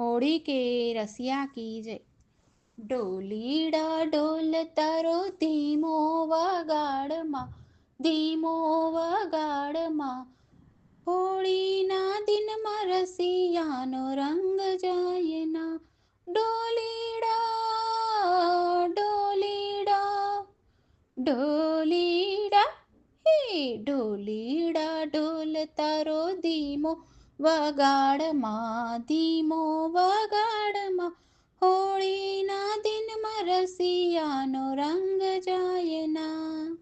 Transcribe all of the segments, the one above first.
હોળી કે રસિયા કી જય. ડોલીડા ડોલ તારો ધીમો વગાડમાં ધીમો વગાડમાં. હોળીના દિનમાં રસિયાનો રંગ જાય ના. ડોલીડા ડોલીડા ડોલીડા, હે ડોલીડા ડોલ તારો ધીમો વગાડમાં, ધીમો વગાડમાં, હોળીના દિનમાં રસિયાનો રંગ જાયના.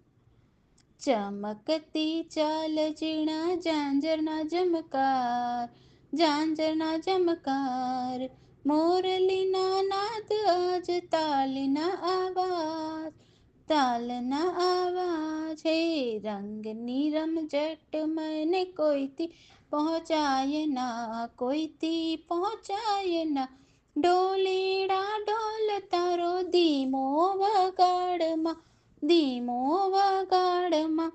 ચમકતી ચાલ ઝીણા, ઝાંઝરના જમકાર ઝાંઝરના જમકાર મોરલીના નાદ આજ તાલના આવાજ તાલના આવાજ હે રંગની રમઝટ મને કોઈથી પહોંચાય ના કોઈથી પહોંચાય ના ડોલીડા ડોલ તારો ધીમો વગાડમાં ધીમો વગાડમાં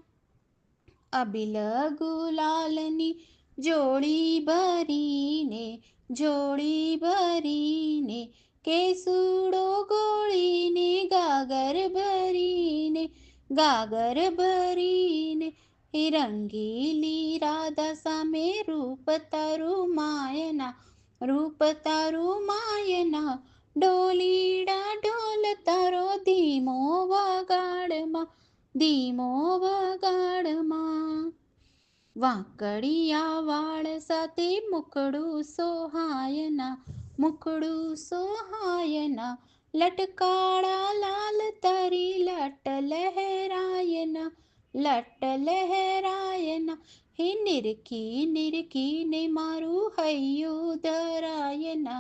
અબિલ ગુલાલની જોડી ભરીને જોડી ભરીને કેસુડો ગોળીને ગાગર ભરીને ગાગર ભરીને રંગીલી રાધા સામે રૂપ તારું માયના રૂપ તારું માયના ડોલીડા ઢોલ તારો ધીમો વગાડમાં ધીમો વગાડમાં વાંકડિયા વાળ સાથે મુકડું સોહાયના મુકડું સોહાયના લટકાળા લાલ તારી લટ લહેરાયના લટ લહેરાયના હે નિરખી નિરખીને મારું હૈયું ધરાયના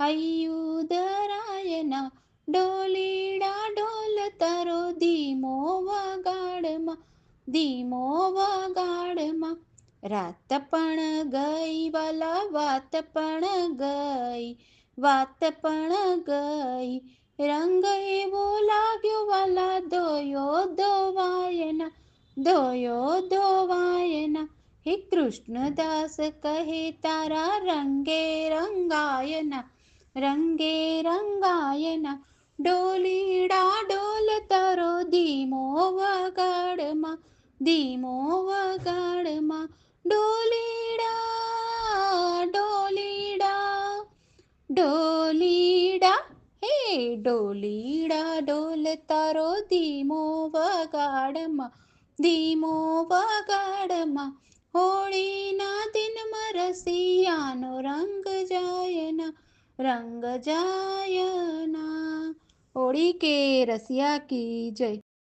હૈયું ધરાયના ડોલીડા ડોલ તારો ધીમો વગાડમાં ધીમો વગાડમાં રાત પણ ગઈ વાલા વાત પણ ગઈ વાત પણ ગઈ રંગ એવો લાગ્યો વાલા દોયો દોવાયના દોયો દોવાયના હે કૃષ્ણદાસ કહે તારા રંગે રંગાયના રંગે રંગાયના ડોલીડા ડોલ તારો ધીમો વગાડમાં ધીમો વગાડમાં ડોલીડા ડોલીડા ડોલીડા હે ડોલીડા ડોલ તારો ધીમો વગાડમાં ધીમો વગાડમાં હોળીના દિનમાં રસિયાનો રંગ જાયના રંગ જાયના. હોળી કે રસિયા કી જય.